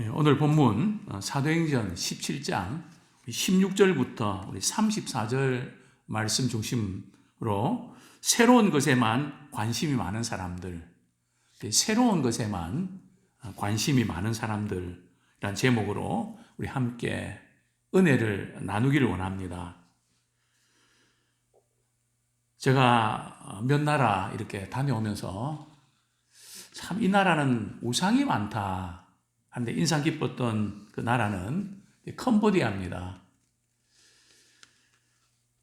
예, 오늘 본문 어, 사도행전 17장 16절부터 우리 34절 말씀 중심으로 새로운 것에만 관심이 많은 사람들, 예, 새로운 것에만 어, 관심이 많은 사람들이란 제목으로 우리 함께 은혜를 나누기를 원합니다. 제가 어, 몇 나라 이렇게 다녀오면서 참 이 나라는 우상이 많다. 하는데 인상 깊었던 그 나라는 컴보디아입니다.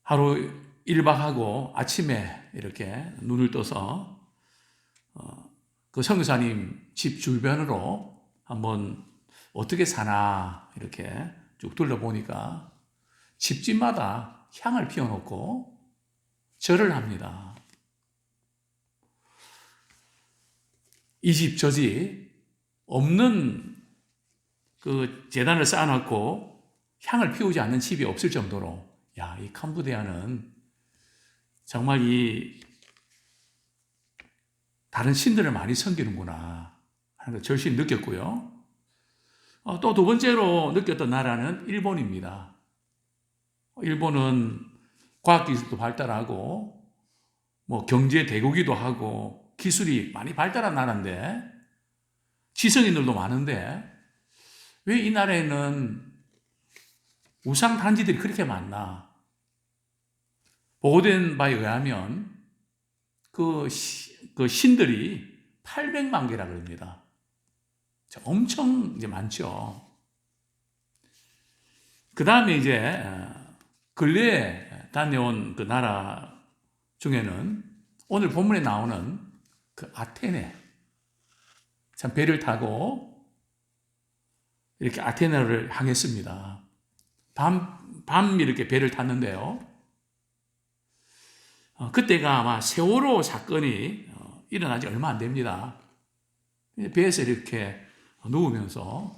하루 1박하고 아침에 이렇게 눈을 떠서 어, 그 선교사님 집 주변으로 한번 어떻게 사나 이렇게 쭉 둘러보니까 집집마다 향을 피워놓고 절을 합니다. 이 집 저 집 없는 그 재단을 쌓아놓고 향을 피우지 않는 집이 없을 정도로 야, 이 캄보디아는 정말 이 다른 신들을 많이 섬기는구나 하는 걸 절실히 느꼈고요. 어, 또두 번째로 느꼈던 나라는 일본입니다. 일본은 과학기술도 발달하고 뭐 경제 대국이기도 하고 기술이 많이 발달한 나라인데 지성인들도 많은데 왜 이 나라에는 우상 단지들이 그렇게 많나? 보고된 바에 의하면 그, 시, 그 신들이 800만 개라 그럽니다. 엄청 이제 많죠. 그 다음에 이제 근래에 다녀온 그 나라 중에는 오늘 본문에 나오는 그 아테네 참 배를 타고 이렇게 아테네를 향했습니다. 밤, 밤 이렇게 배를 탔는데요. 어, 그때가 아마 세월호 사건이 어, 일어나지 얼마 안 됩니다. 배에서 이렇게 누우면서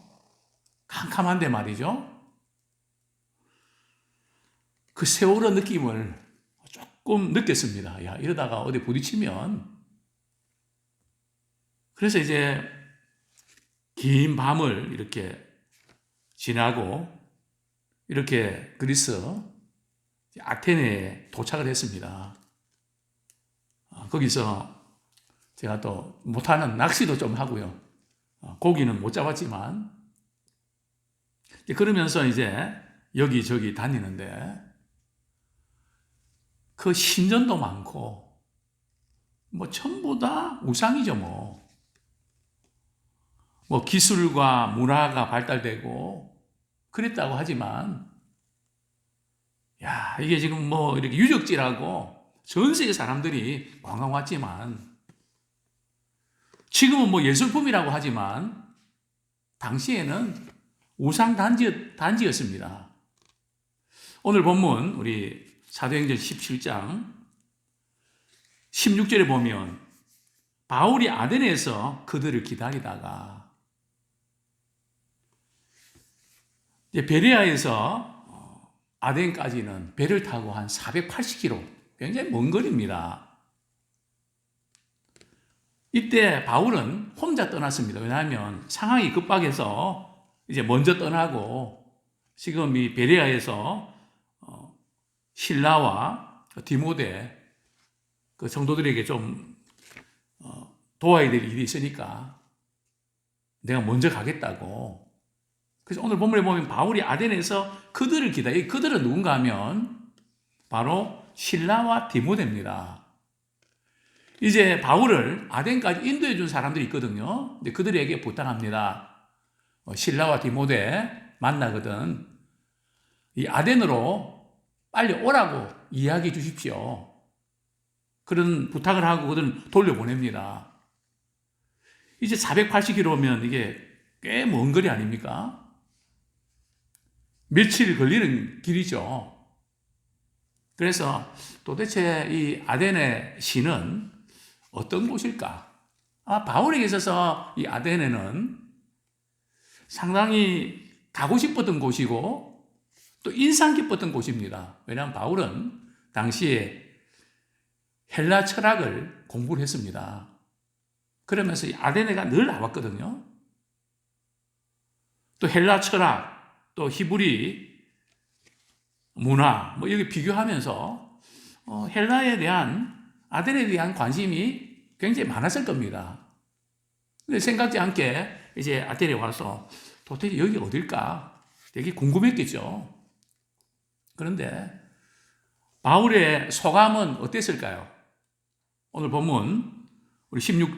캄캄한데 말이죠. 그 세월호 느낌을 조금 느꼈습니다. 야, 이러다가 어디 부딪히면. 그래서 이제 긴 밤을 이렇게 지나고 이렇게 그리스 아테네에 도착을 했습니다. 아, 거기서 제가 또 못하는 낚시도 좀 하고요. 아, 고기는 못 잡았지만 그러면서 이제 여기저기 다니는데 그 신전도 많고 뭐 전부 다 우상이죠 뭐. 뭐 기술과 문화가 발달되고 그랬다고 하지만 야, 이게 지금 뭐 이렇게 유적지라고 전 세계 사람들이 관광 왔지만 지금은 뭐 예술품이라고 하지만 당시에는 우상 단지, 단지였습니다. 오늘 본문 우리 사도행전 17장 16절에 보면 바울이 아덴에서 그들을 기다리다가 베레아에서 어, 아덴까지는 배를 타고 한 480km, 굉장히 먼 거리입니다. 이때 바울은 혼자 떠났습니다. 왜냐하면 상황이 급박해서 이제 먼저 떠나고 지금 이 베레아에서 어, 신라와 디모데 그 성도들에게 좀 어, 도와야 될 일이 있으니까 내가 먼저 가겠다고 그래서 오늘 본문에 보면 바울이 아덴에서 그들을 기다려. 그들은 누군가 하면 바로 신라와 디모데입니다. 이제 바울을 아덴까지 인도해 준 사람들이 있거든요. 근데 그들에게 부탁합니다. 어, 신라와 디모데 만나거든. 이 아덴으로 빨리 오라고 이야기해 주십시오. 그런 부탁을 하고 그들은 돌려보냅니다. 이제 480km면 이게 꽤 먼 거리 아닙니까? 며칠 걸리는 길이죠. 그래서 도대체 이 아데네 시는 어떤 곳일까? 아, 바울에게 있어서 이 아데네는 상당히 가고 싶었던 곳이고 또 인상 깊었던 곳입니다. 왜냐하면 바울은 당시에 헬라 철학을 공부를 했습니다. 그러면서 이 아데네가 늘 나왔거든요. 또 헬라 철학, 또 히브리 문화, 뭐 이렇게 비교하면서 어, 헬라에 대한 아덴에 대한 관심이 굉장히 많았을 겁니다. 근데 생각지 않게 이제 아테네 와서 도대체 여기 어딜까 되게 궁금했겠죠. 그런데 바울의 소감은 어땠을까요? 오늘 본문 우리 16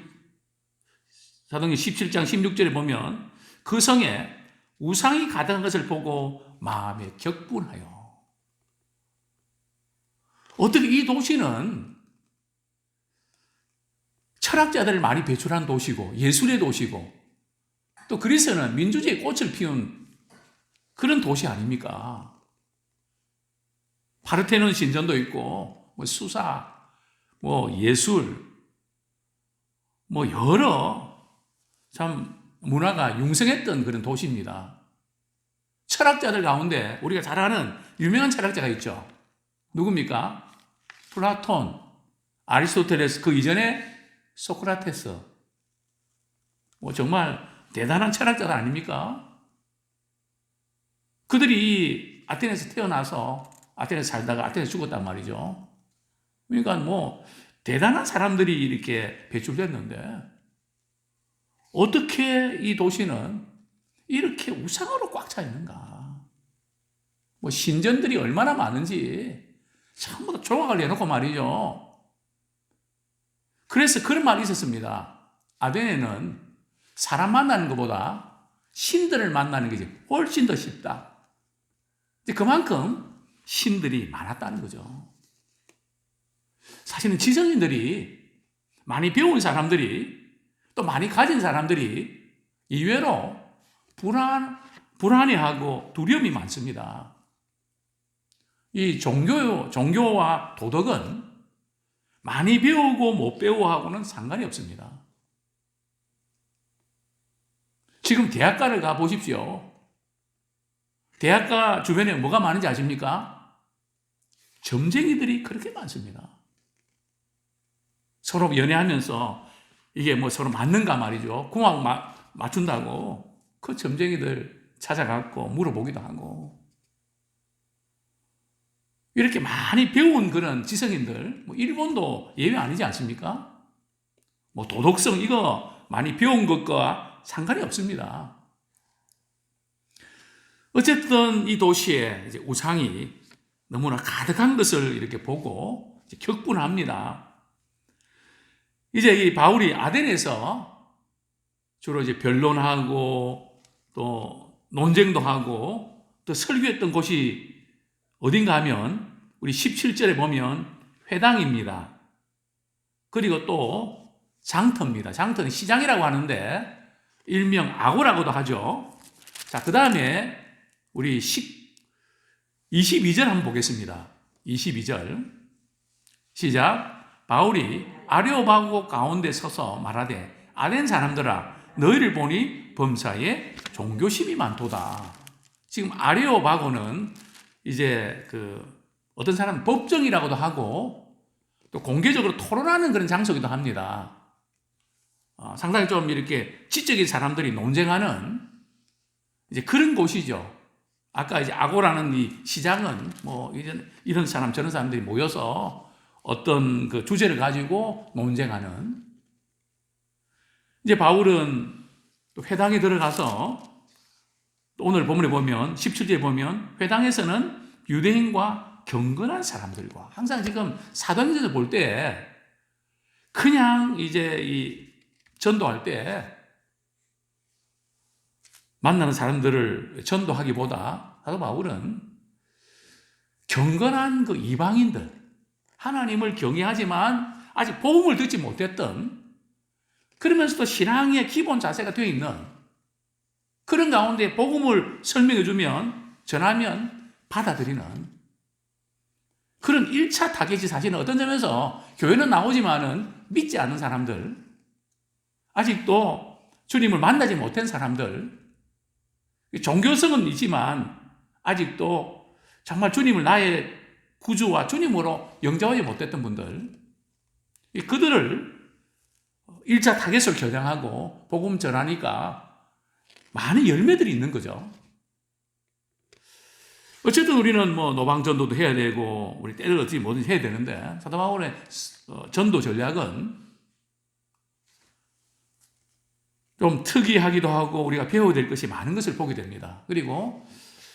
사도행 17장 16절에 보면 그 성에 우상이 가득한 것을 보고 마음에 격분하여 어떻게 이 도시는 철학자들을 많이 배출한 도시고 예술의 도시고 또 그리스는 민주주의 꽃을 피운 그런 도시 아닙니까? 파르테논 신전도 있고 뭐 수사, 뭐 예술, 뭐 여러 참 문화가 융성했던 그런 도시입니다. 철학자들 가운데 우리가 잘 아는 유명한 철학자가 있죠. 누굽니까? 플라톤, 아리스토텔레스 그 이전에 소크라테스. 뭐 정말 대단한 철학자들 아닙니까? 그들이 아테네에서 태어나서 아테네에서 살다가 아테네에서 죽었단 말이죠. 그러니까 뭐 대단한 사람들이 이렇게 배출됐는데 어떻게 이 도시는 이렇게 우상으로 꽉 차 있는가? 뭐 신전들이 얼마나 많은지 전부 다 조각을 내놓고 말이죠. 그래서 그런 말이 있었습니다. 아덴에는 사람 만나는 것보다 신들을 만나는 것이 훨씬 더 쉽다. 그만큼 신들이 많았다는 거죠. 사실은 지성인들이 많이 배운 사람들이 또 많이 가진 사람들이 이외로 불안, 불안해하고 두려움이 많습니다. 이 종교, 종교와 도덕은 많이 배우고 못 배우고하고는 상관이 없습니다. 지금 대학가를 가 보십시오. 대학가 주변에 뭐가 많은지 아십니까? 점쟁이들이 그렇게 많습니다. 서로 연애하면서 이게 뭐 서로 맞는가 말이죠. 궁합 마, 맞춘다고 그 점쟁이들 찾아갔고 물어보기도 하고 이렇게 많이 배운 그런 지성인들, 뭐 일본도 예외 아니지 않습니까? 뭐 도덕성 이거 많이 배운 것과 상관이 없습니다. 어쨌든 이 도시에 이제 우상이 너무나 가득한 것을 이렇게 보고 격분합니다. 이제 이 바울이 아덴에서 주로 이제 변론하고 또 논쟁도 하고 또 설교했던 곳이 어딘가 하면 우리 17절에 보면 회당입니다. 그리고 또 장터입니다. 장터는 시장이라고 하는데 일명 아고라고도 하죠. 자, 그 다음에 우리 10, 22절 한번 보겠습니다. 22절. 시작. 바울이 아레오바고 가운데 서서 말하되 아덴 사람들아 너희를 보니 범사에 종교심이 많도다. 지금 아레오바고는 이제 그 어떤 사람은 법정이라고도 하고 또 공개적으로 토론하는 그런 장소기도 합니다. 어, 상당히 좀 이렇게 지적인 사람들이 논쟁하는 이제 그런 곳이죠. 아까 이제 아고라는 이 시장은 뭐 이런, 이런 사람 저런 사람들이 모여서 어떤 그 주제를 가지고 논쟁하는. 이제 바울은 또 회당에 들어가서 오늘 본문에 보면 17절에 보면 회당에서는 유대인과 경건한 사람들과 항상 지금 사도행전을 볼 때 그냥 이제 이 전도할 때 만나는 사람들을 전도하기보다 사도 바울은 경건한 그 이방인들 하나님을 경외하지만 아직 복음을 듣지 못했던 그러면서도 신앙의 기본 자세가 되어 있는 그런 가운데 복음을 설명해 주면 전하면 받아들이는 그런 1차 타겟이 사실은 어떤 점에서 교회는 나오지만은 믿지 않는 사람들 아직도 주님을 만나지 못한 사람들 종교성은 있지만 아직도 정말 주님을 나의 구주와 주님으로 영접하지 못했던 분들 그들을 1차 타겟을 겨냥하고 복음 전하니까 많은 열매들이 있는 거죠. 어쨌든 우리는 뭐 노방전도도 해야 되고 우리 때를 어찌 뭐든지 해야 되는데 사도 바울의 어, 전도 전략은 좀 특이하기도 하고 우리가 배워야 될 것이 많은 것을 보게 됩니다. 그리고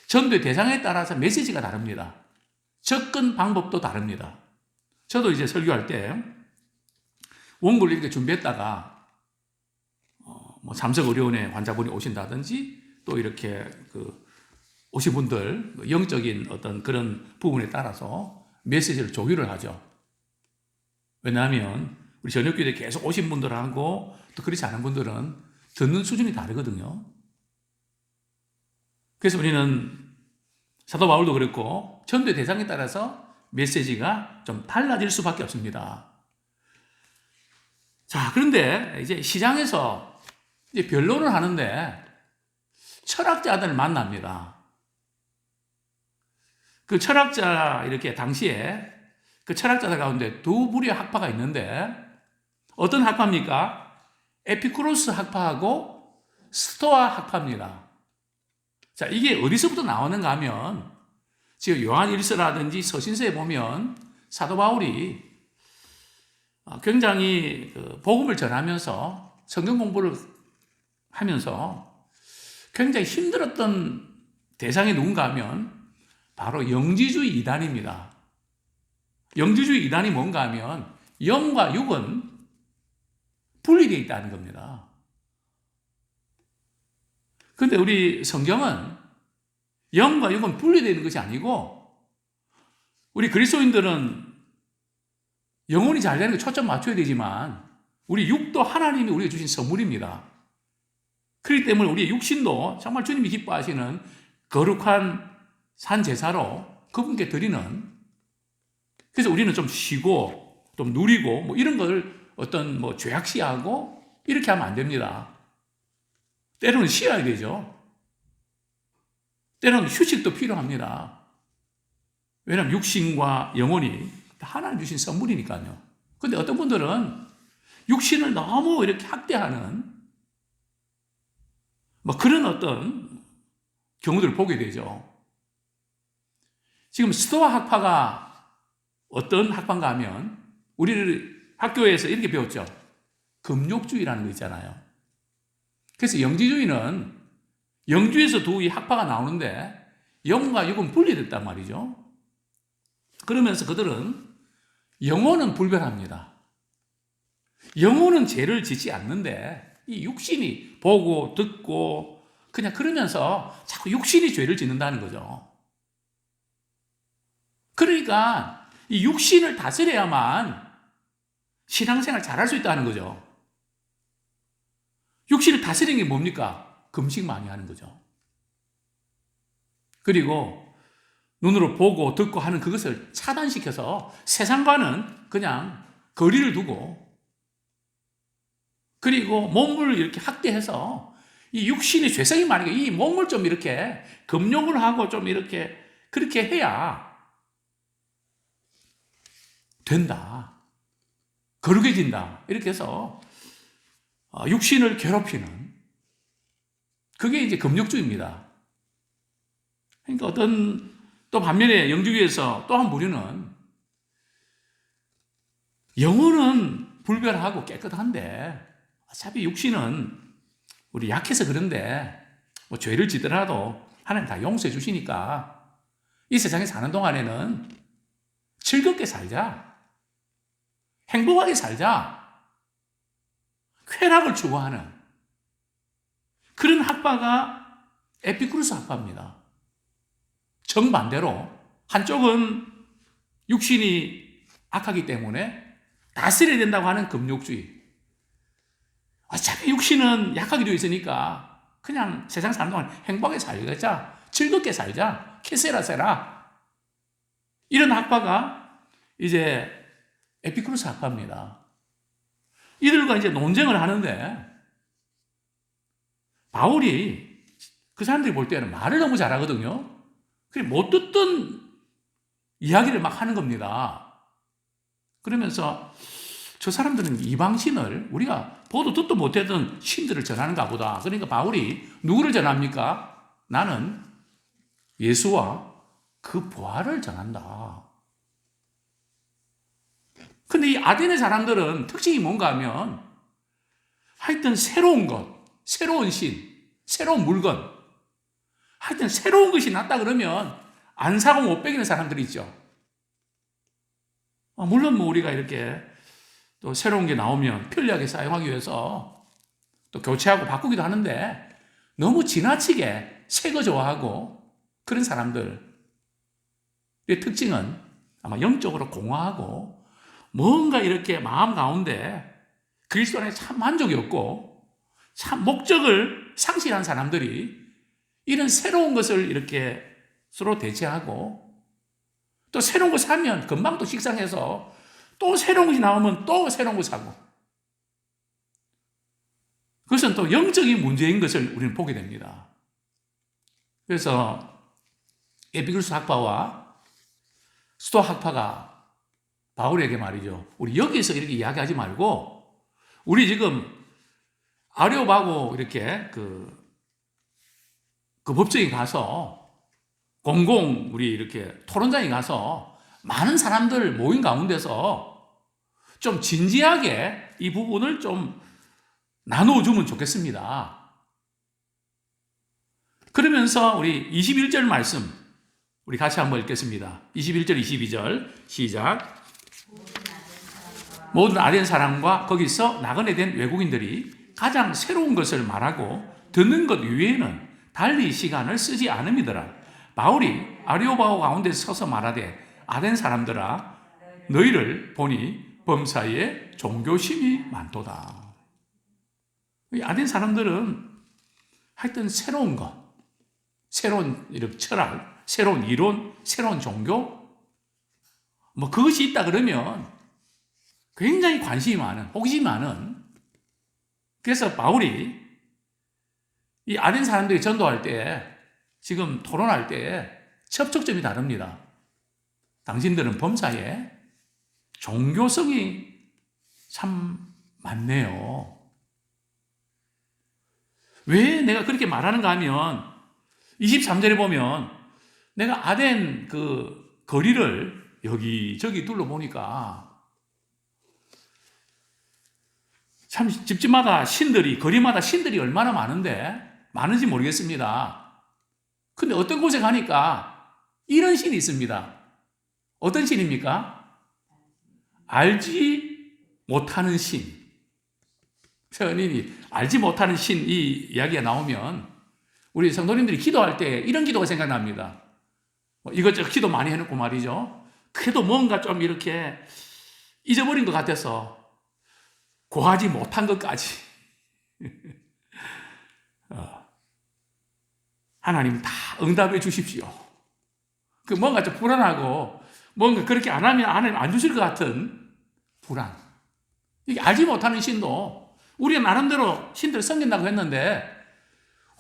전도의 대상에 따라서 메시지가 다릅니다. 접근 방법도 다릅니다. 저도 이제 설교할 때 원고를 이렇게 준비했다가 어, 뭐 잠석 의료원에 환자분이 오신다든지 또 이렇게 그 오신 분들 영적인 어떤 그런 부분에 따라서 메시지를 조율을 하죠. 왜냐하면 우리 저녁교회 계속 오신 분들하고 또 그렇지 않은 분들은 듣는 수준이 다르거든요. 그래서 우리는 사도 바울도 그랬고 전도의 대상에 따라서 메시지가 좀 달라질 수밖에 없습니다. 자, 그런데 이제 시장에서 이제 변론을 하는데 철학자들을 만납니다. 그 철학자 이렇게 당시에 그 철학자들 가운데 두 부류의 학파가 있는데 어떤 학파입니까? 에피쿠로스 학파하고 스토아 학파입니다. 자, 이게 어디서부터 나오는가 하면 지금 요한 일서라든지 서신서에 보면 사도 바울이 어, 굉장히 그 복음을 전하면서 성경 공부를 하면서 굉장히 힘들었던 대상이 누군가 하면 바로 영지주의 이단입니다. 영지주의 이단이 뭔가 하면 영과 육은 분리되어 있다는 겁니다. 근데 우리 성경은 영과 육은 분리되어 있는 것이 아니고 우리 그리스도인들은 영혼이 잘 되는 게 초점 맞춰야 되지만 우리 육도 하나님이 우리에게 주신 선물입니다. 그렇기 때문에 우리 육신도 정말 주님이 기뻐하시는 거룩한 산 제사로 그분께 드리는 그래서 우리는 좀 쉬고 좀 누리고 뭐 이런 걸 어떤 뭐 죄악시하고 이렇게 하면 안 됩니다. 때로는 쉬어야 되죠. 때로는 휴식도 필요합니다. 왜냐하면 육신과 영혼이 하나님 주신 선물이니까요. 근데 어떤 분들은 육신을 너무 이렇게 학대하는 뭐 그런 어떤 경우들을 보게 되죠. 지금 스토아 학파가 어떤 학파인가 하면 우리를 학교에서 이렇게 배웠죠. 금욕주의라는 거 있잖아요. 그래서 영지주의는 영주에서 두 이 학파가 나오는데 영과 육은 분리됐단 말이죠. 그러면서 그들은 영혼은 불변합니다. 영혼은 죄를 짓지 않는데 이 육신이 보고 듣고 그냥 그러면서 자꾸 육신이 죄를 짓는다는 거죠. 그러니까 이 육신을 다스려야만 신앙생활 잘할 수 있다는 거죠. 육신을 다스리는 게 뭡니까? 금식 많이 하는 거죠. 그리고 눈으로 보고 듣고 하는 그것을 차단시켜서 세상과는 그냥 거리를 두고 그리고 몸을 이렇게 학대해서 이 육신이 죄성이 많으니까 이 몸을 좀 이렇게 금욕을 하고 좀 이렇게 그렇게 해야 된다. 거룩해진다. 이렇게 해서 어, 육신을 괴롭히는 그게 이제 금욕주의입니다. 그러니까 어떤 또 반면에 영주교에서 또한 부류는 영혼은 불별하고 깨끗한데 어차피 육신은 우리 약해서 그런데 뭐 죄를 지더라도 하나님 다 용서해 주시니까 이 세상에 사는 동안에는 즐겁게 살자. 행복하게 살자. 쾌락을 추구하는 그런 학파가 에피쿠르스 학파입니다. 정반대로 한쪽은 육신이 악하기 때문에 다스려야 된다고 하는 금욕주의. 어차피 육신은 약하게 되어 있으니까 그냥 세상 사는 동안 행복하게 살자. 즐겁게 살자. 캐세라 세라. 이런 학파가 이제 에피쿠르스 학파입니다. 이들과 이제 논쟁을 하는데 바울이 그 사람들이 볼 때는 말을 너무 잘하거든요. 그래 못 듣던 이야기를 막 하는 겁니다. 그러면서 저 사람들은 이방신을 우리가 보도 듣도 못했던 신들을 전하는가 보다. 그러니까 바울이 누구를 전합니까? 나는 예수와 그 부활을 전한다. 근데 이 아덴의 사람들은 특징이 뭔가 하면 하여튼 새로운 것, 새로운 신, 새로운 물건, 하여튼 새로운 것이 낫다 그러면 안 사고 못 빼기는 사람들이 있죠. 아, 물론 뭐 우리가 이렇게 또 새로운 게 나오면 편리하게 사용하기 위해서 또 교체하고 바꾸기도 하는데 너무 지나치게 새 거 좋아하고 그런 사람들의 특징은 아마 영적으로 공허하고 뭔가 이렇게 마음 가운데 그리스도 안에 참 만족이 없고 참 목적을 상실한 사람들이 이런 새로운 것을 이렇게 서로 대체하고 또 새로운 거 사면 금방 또 식상해서 또 새로운 것이 나오면 또 새로운 거 사고 그것은 또 영적인 문제인 것을 우리는 보게 됩니다. 그래서 에피그루스 학파와 스토 학파가 바울에게 말이죠. 우리 여기서 이렇게 이야기하지 말고 우리 지금 아리오바고 이렇게 그, 그 법정에 가서 공공 우리 이렇게 토론장에 가서 많은 사람들 모인 가운데서 좀 진지하게 이 부분을 좀 나눠주면 좋겠습니다. 그러면서 우리 21절 말씀 우리 같이 한번 읽겠습니다. 21절, 22절 시작. 모든 아덴 사람과 거기서 나그네 된 외국인들이 가장 새로운 것을 말하고 듣는 것 위에는 달리 시간을 쓰지 않음이더라. 바울이 아리오바오 가운데 서서 말하되 아덴 사람들아 너희를 보니 범사에 종교심이 많도다. 이 아덴 사람들은 하여튼 새로운 것, 새로운 이런 철학, 새로운 이론, 새로운 종교, 뭐 그것이 있다 그러면 굉장히 관심이 많은, 호기심이 많은. 그래서 바울이 이 아덴 사람들이 전도할 때, 지금 토론할 때 접촉점이 다릅니다. 당신들은 범사에 종교성이 참 많네요. 왜 내가 그렇게 말하는가 하면 23절에 보면 내가 아덴 그 거리를 여기저기 둘러보니까 참 집집마다 신들이 거리마다 신들이 얼마나 많은데 많은지 모르겠습니다. 근데 어떤 곳에 가니까 이런 신이 있습니다. 어떤 신입니까? 알지 못하는 신. 선인이 알지 못하는 신 이 이야기가 나오면 우리 성도님들이 기도할 때 이런 기도가 생각납니다. 뭐 이것저것 기도 많이 해놓고 말이죠. 그래도 뭔가 좀 이렇게 잊어버린 것 같아서 고하지 못한 것까지. 어. 하나님 다 응답해 주십시오. 그 뭔가 좀 불안하고 뭔가 그렇게 안 하면 하나님 안 주실 것 같은 불안. 이게 알지 못하는 신도 우리가 나름대로 신들 섬긴다고 했는데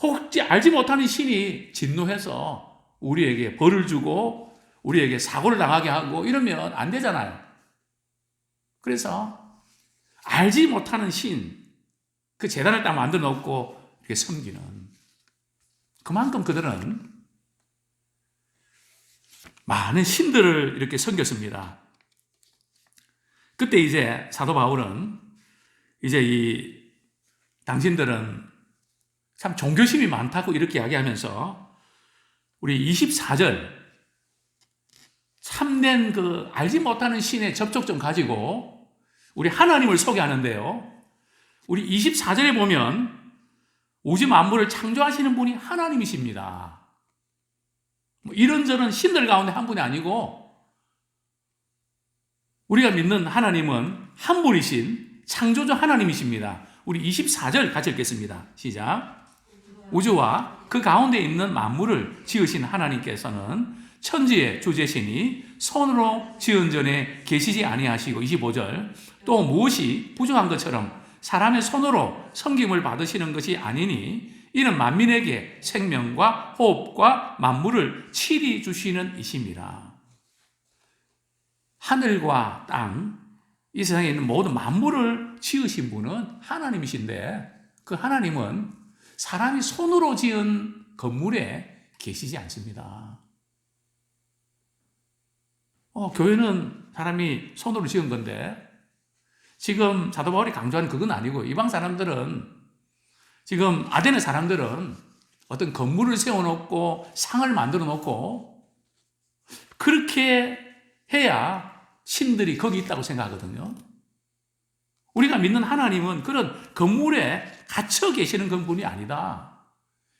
혹시 알지 못하는 신이 진노해서 우리에게 벌을 주고 우리에게 사고를 당하게 하고 이러면 안 되잖아요. 그래서 알지 못하는 신, 그 재단을 딱 만들어 놓고 이렇게 섬기는 그만큼 그들은 많은 신들을 이렇게 섬겼습니다. 그때 이제 사도 바울은 이제 이 당신들은 참 종교심이 많다고 이렇게 이야기하면서 우리 24절 참된 그 알지 못하는 신의 접촉점 가지고 우리 하나님을 소개하는데요. 우리 24절에 보면 오지 만물을 창조하시는 분이 하나님이십니다. 뭐 이런저런 신들 가운데 한 분이 아니고 우리가 믿는 하나님은 한 분이신 창조주 하나님이십니다. 우리 24절 같이 읽겠습니다. 시작. 우주와 그 가운데 있는 만물을 지으신 하나님께서는 천지의 주제시니 손으로 지은 전에 계시지 아니하시고 25절 또 무엇이 부정한 것처럼 사람의 손으로 섬김을 받으시는 것이 아니니 이는 만민에게 생명과 호흡과 만물을 칠이 주시는 이십니다. 하늘과 땅, 이 세상에 있는 모든 만물을 지으신 분은 하나님이신데 그 하나님은 사람이 손으로 지은 건물에 계시지 않습니다. 어, 교회는 사람이 손으로 지은 건데 지금 사도 바울이 강조하는 그건 아니고 이방 사람들은 지금 아덴의 사람들은 어떤 건물을 세워놓고 상을 만들어 놓고 그렇게 해야 신들이 거기 있다고 생각하거든요. 우리가 믿는 하나님은 그런 건물에 갇혀 계시는 그런 분이 아니다.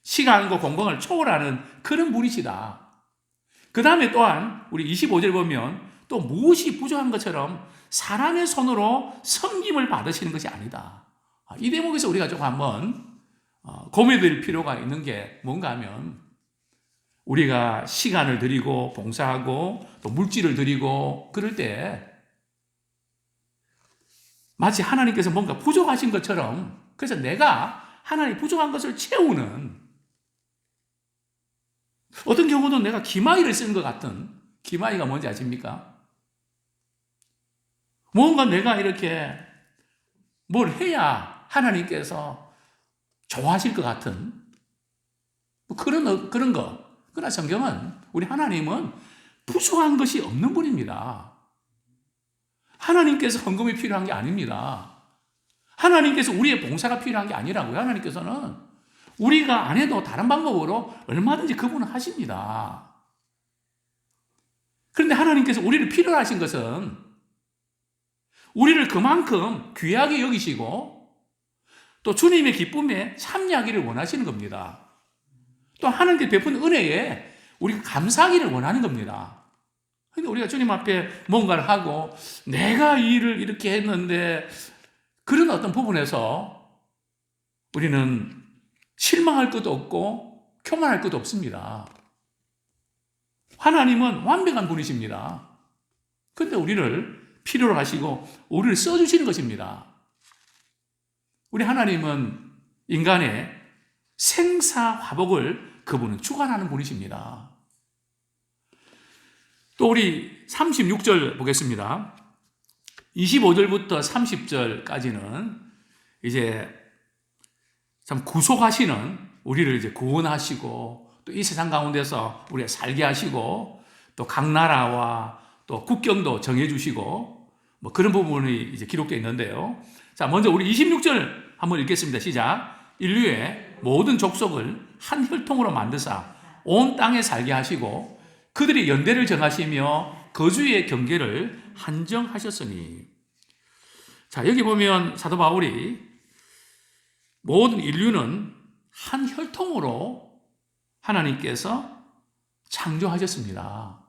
시간과 공간을 초월하는 그런 분이시다. 그 다음에 또한 우리 25절 보면 또 무엇이 부족한 것처럼 사람의 손으로 섬김을 받으시는 것이 아니다. 아, 이 대목에서 우리가 좀 한번 어, 고민될 필요가 있는 게 뭔가 하면 우리가 시간을 들이고 봉사하고 또 물질을 들이고 그럴 때 마치 하나님께서 뭔가 부족하신 것처럼 그래서 내가 하나님 부족한 것을 채우는 어떤 경우는 내가 기마이를 쓰는 것 같은 기마이가 뭔지 아십니까? 뭔가 내가 이렇게 뭘 해야 하나님께서 좋아하실 것 같은 뭐 그런 그런 거. 그러나 성경은 우리 하나님은 부족한 것이 없는 분입니다. 하나님께서 헌금이 필요한 게 아닙니다. 하나님께서 우리의 봉사가 필요한 게 아니라고요. 하나님께서는 우리가 안 해도 다른 방법으로 얼마든지 그분은 하십니다. 그런데 하나님께서 우리를 필요로 하신 것은 우리를 그만큼 귀하게 여기시고 또 주님의 기쁨에 참여하기를 원하시는 겁니다. 또 하나님께 베푼 은혜에 우리가 감사하기를 원하는 겁니다. 근데 우리가 주님 앞에 뭔가를 하고 내가 이 일을 이렇게 했는데 그런 어떤 부분에서 우리는 실망할 것도 없고 교만할 것도 없습니다. 하나님은 완벽한 분이십니다. 근데 우리를 필요로 하시고 우리를 써주시는 것입니다. 우리 하나님은 인간의 생사화복을 그분은 주관하는 분이십니다. 또 우리 36절 보겠습니다. 25절부터 30절까지는 이제 참 구속하시는 우리를 이제 구원하시고 또 이 세상 가운데서 우리가 살게 하시고 또 각 나라와 또 국경도 정해 주시고 뭐 그런 부분이 이제 기록되어 있는데요. 자, 먼저 우리 26절 한번 읽겠습니다. 시작. 인류의 모든 족속을 한 혈통으로 만드사 온 땅에 살게 하시고 그들이 연대를 정하시며 거주의 경계를 한정하셨으니. 자, 여기 보면 사도 바울이 모든 인류는 한 혈통으로 하나님께서 창조하셨습니다.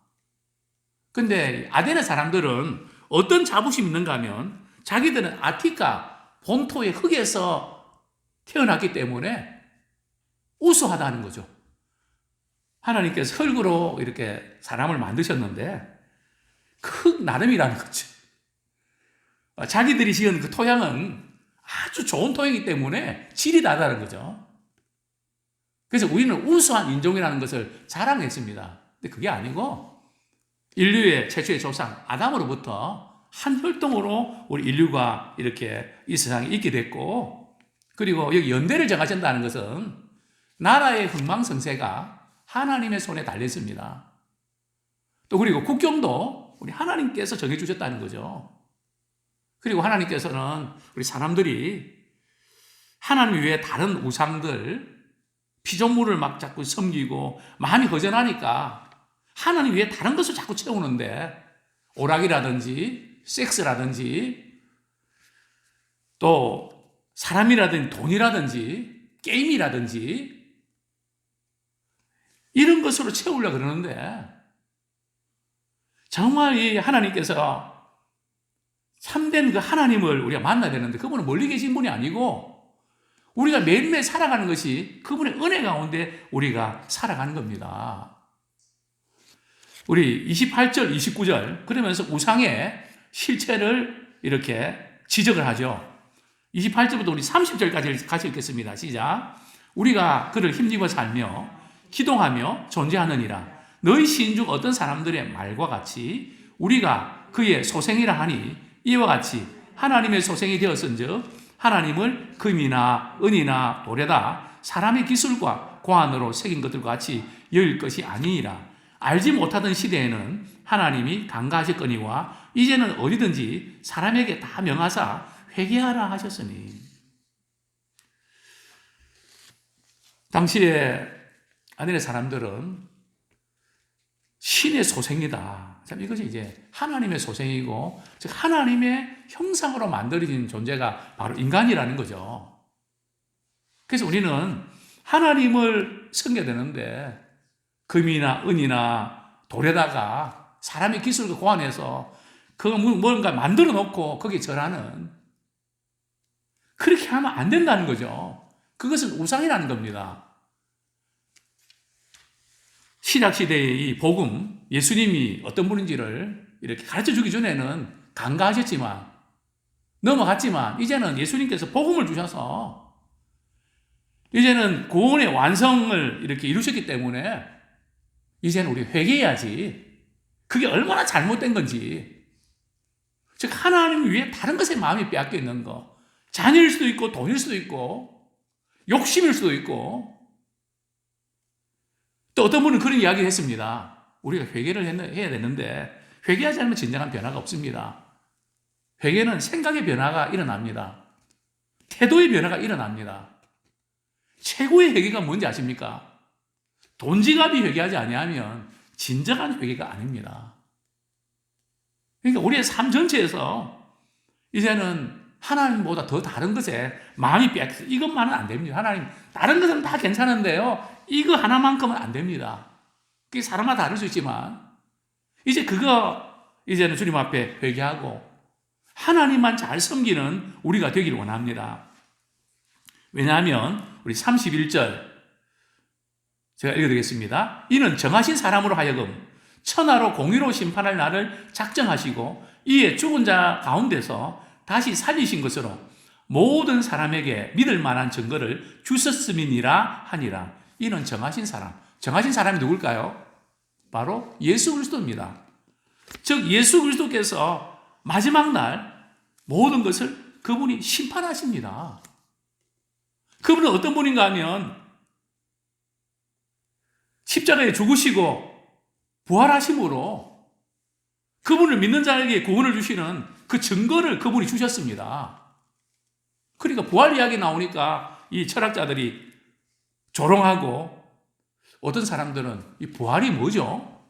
근데 아데네 사람들은 어떤 자부심이 있는가 하면 자기들은 아티카 본토의 흙에서 태어났기 때문에 우수하다는 거죠. 하나님께서 흙으로 이렇게 사람을 만드셨는데 그흙 나름이라는 거죠. 자기들이 지은 그 토양은 아주 좋은 토양이기 때문에 질이 나다는 거죠. 그래서 우리는 우수한 인종이라는 것을 자랑했습니다. 근데 그게 아니고 인류의 최초의 조상 아담으로부터 한 혈통으로 우리 인류가 이렇게 이 세상에 있게 됐고 그리고 여기 연대를 정하신다는 것은 나라의 흥망성쇠가 하나님의 손에 달렸습니다. 또 그리고 국경도 우리 하나님께서 정해 주셨다는 거죠. 그리고 하나님께서는 우리 사람들이 하나님 외에 다른 우상들, 피조물을 막 자꾸 섬기고 많이 허전하니까 하나님 외에 다른 것을 자꾸 채우는데 오락이라든지 섹스라든지 또 사람이라든지 돈이라든지 게임이라든지 이런 것으로 채우려고 그러는데 정말 이 하나님께서 참된 그 하나님을 우리가 만나야 되는데 그분은 멀리 계신 분이 아니고 우리가 매일매일 살아가는 것이 그분의 은혜 가운데 우리가 살아가는 겁니다. 우리 28절, 29절 그러면서 우상의 실체를 이렇게 지적을 하죠. 28절부터 우리 30절까지 같이 읽겠습니다. 시작. 우리가 그를 힘입어 살며 기동하며 존재하느니라. 너희 시인 중 어떤 사람들의 말과 같이 우리가 그의 소생이라 하니 이와 같이 하나님의 소생이 되었은즉 하나님을 금이나 은이나 돌에다 사람의 기술과 고안으로 새긴 것들과 같이 여길 것이 아니니라. 알지 못하던 시대에는 하나님이 강가하셨거니와 이제는 어디든지 사람에게 다 명하사 회개하라 하셨으니. 당시에 아들의 사람들은 신의 소생이다. 참 이것이 이제 하나님의 소생이고 즉 하나님의 형상으로 만들어진 존재가 바로 인간이라는 거죠. 그래서 우리는 하나님을 섬겨야 되는데 금이나 은이나 돌에다가 사람의 기술과 고안해서 그 뭔가 만들어 놓고 거기에 절하는 그렇게 하면 안 된다는 거죠. 그것은 우상이라는 겁니다. 신약 시대의 이 복음, 예수님이 어떤 분인지를 이렇게 가르쳐 주기 전에는 간과하셨지만 넘어갔지만 이제는 예수님께서 복음을 주셔서 이제는 구원의 완성을 이렇게 이루셨기 때문에 이제는 우리 회개해야지. 그게 얼마나 잘못된 건지. 즉 하나님 위해 다른 것에 마음이 빼앗겨 있는 거. 자녀일 수도 있고 돈일 수도 있고 욕심일 수도 있고 또 어떤 분은 그런 이야기를 했습니다. 우리가 회개를 해야 되는데 회개하지 않으면 진정한 변화가 없습니다. 회개는 생각의 변화가 일어납니다. 태도의 변화가 일어납니다. 최고의 회개가 뭔지 아십니까? 돈지갑이 회개하지 아니하면 진정한 회개가 아닙니다. 그러니까 우리의 삶 전체에서 이제는 하나님보다 더 다른 것에 마음이 빼앗겨 이것만은 안 됩니다. 하나님 다른 것은 다 괜찮은데요. 이거 하나만큼은 안 됩니다. 그게 사람마다 다를 수 있지만 이제 그거 이제는 주님 앞에 회개하고 하나님만 잘 섬기는 우리가 되기를 원합니다. 왜냐하면 우리 31절 제가 읽어드리겠습니다. 이는 정하신 사람으로 하여금 천하로 공의로 심판할 날을 작정하시고 이에 죽은 자 가운데서 다시 살리신 것으로 모든 사람에게 믿을 만한 증거를 주셨음이니라 하니라. 이는 정하신 사람. 정하신 사람이 누굴까요? 바로 예수 그리스도입니다. 즉 예수 그리스도께서 마지막 날 모든 것을 그분이 심판하십니다. 그분은 어떤 분인가 하면 십자가에 죽으시고 부활하심으로 그분을 믿는 자에게 구원을 주시는 그 증거를 그분이 주셨습니다. 그러니까 부활 이야기 나오니까 이 철학자들이 조롱하고 어떤 사람들은 이 부활이 뭐죠?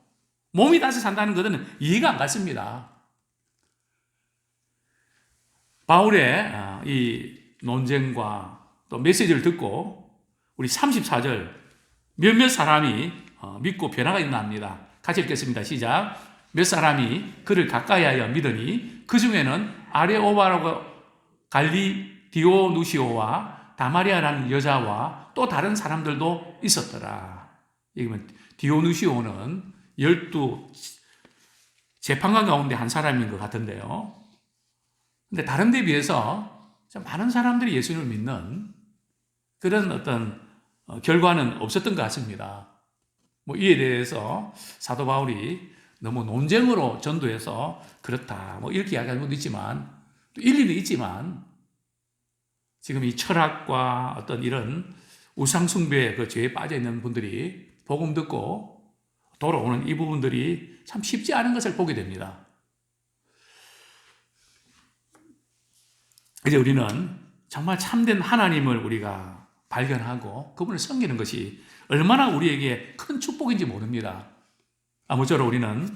몸이 다시 산다는 것은 이해가 안 갔습니다. 바울의 아, 이 논쟁과 또 메시지를 듣고 우리 34절 몇몇 사람이 어, 믿고 변화가 일어납니다. 같이 읽겠습니다. 시작. 몇 사람이 그를 가까이하여 믿으니 그 중에는 아레오바라고 갈리 디오누시오와 다마리아라는 여자와 또 다른 사람들도 있었더라. 이거면 디오누시오는 열두 재판관 가운데 한 사람인 것 같은데요. 근데 다른 데 비해서 많은 사람들이 예수님을 믿는 그런 어떤 어, 결과는 없었던 것 같습니다. 뭐 이에 대해서 사도 바울이 너무 논쟁으로 전도해서 그렇다. 뭐 이렇게 이야기하는 것도 있지만 또 일리는 있지만 지금 이 철학과 어떤 이런 우상숭배의 그 죄에 빠져 있는 분들이 복음 듣고 돌아오는 이 부분들이 참 쉽지 않은 것을 보게 됩니다. 이제 우리는 정말 참된 하나님을 우리가 발견하고 그분을 섬기는 것이 얼마나 우리에게 큰 축복인지 모릅니다. 아무쪼록 우리는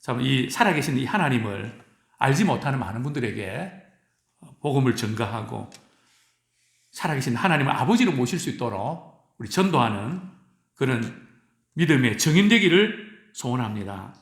참 이 살아계신 이 하나님을 알지 못하는 많은 분들에게 복음을 전가하고 살아계신 하나님을 아버지로 모실 수 있도록 우리 전도하는 그런 믿음의 정인 되기를 소원합니다.